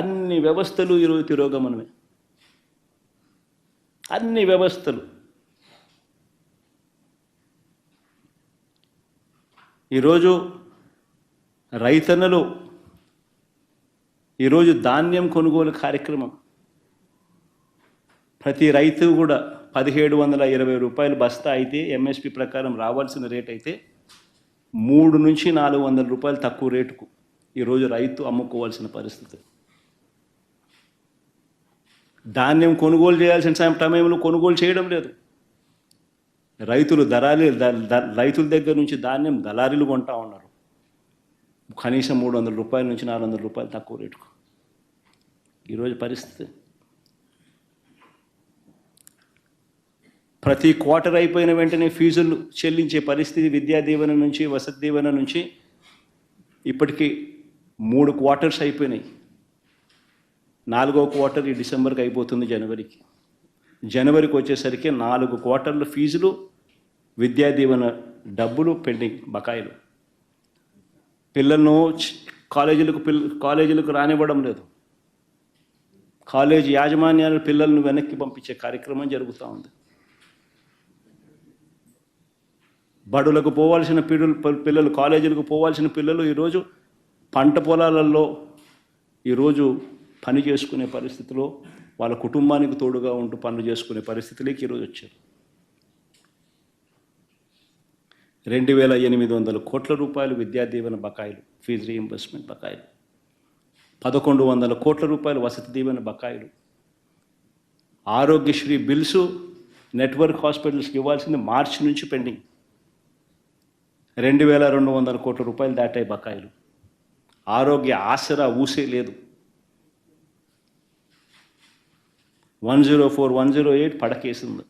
అన్ని వ్యవస్థలు ఈరోజు తిరోగమనమే. అన్ని వ్యవస్థలు. ఈరోజు రైతన్నలు ఈరోజు ధాన్యం కొనుగోలు కార్యక్రమం. ప్రతి రైతు కూడా పదిహేడు వందల ఇరవై రూపాయలు బస్తా అయితే ఎంఎస్పి ప్రకారం రావాల్సిన రేట్ అయితే మూడు నుంచి నాలుగు వందల రూపాయలు తక్కువ రేటుకు ఈరోజు రైతు అమ్ముకోవాల్సిన పరిస్థితి. ధాన్యం కొనుగోలు చేయాల్సిన సమయంలో కొనుగోలు చేయడం లేదు. రైతులు దళారీ రైతుల దగ్గర నుంచి ధాన్యం దళారీలు కొంటా ఉన్నారు. కనీసం మూడు వందల రూపాయల నుంచి నాలుగు వందల రూపాయలు తక్కువ రేటుకు. ఈరోజు పరిస్థితి? ప్రతి క్వార్టర్ అయిపోయిన వెంటనే ఫీజులు చెల్లించే పరిస్థితి విద్యా దీవెన నుంచి వసతి దీవెన నుంచి ఇప్పటికీ మూడు క్వార్టర్స్ అయిపోయినాయి. నాలుగో క్వార్టర్ ఈ డిసెంబర్కి అయిపోతుంది జనవరికి. జనవరికి వచ్చేసరికి నాలుగు క్వార్టర్ల ఫీజులు విద్యా దీవెన డబ్బులు పెండింగ్ బకాయిలు. పిల్లలను కాలేజీలకు పిల్ల కాలేజీలకు రానివ్వడం లేదు. కాలేజ్ యాజమాన్యాలు పిల్లలను వెనక్కి పంపించే కార్యక్రమం జరుగుతూ ఉంది. బడులకు పోవాల్సిన పిల్లలు పిల్లలు కాలేజీలకు పోవాల్సిన పిల్లలు ఈరోజు పంట పొలాలలో ఈరోజు పని చేసుకునే పరిస్థితిలో వాళ్ళ కుటుంబానికి తోడుగా ఉంటూ పనులు చేసుకునే పరిస్థితిలోకి ఈరోజు వచ్చారు. రెండు వేల ఎనిమిది వందల కోట్ల రూపాయలు విద్యా దీవెన బకాయిలు ఫీజు రీఎంబర్స్మెంట్ బకాయిలు పదకొండు వందల కోట్ల రూపాయలు వసతి దీవెన బకాయిలు ఆరోగ్యశ్రీ బిల్సు నెట్వర్క్ హాస్పిటల్స్కి ఇవ్వాల్సింది మార్చి నుంచి పెండింగ్. రెండు వేల రెండు వందల కోట్ల రూపాయలు దాటాయి బకాయిలు. ఆరోగ్య ఆసరా ఊసే లేదు. One zero four one zero eight పడకేసింది.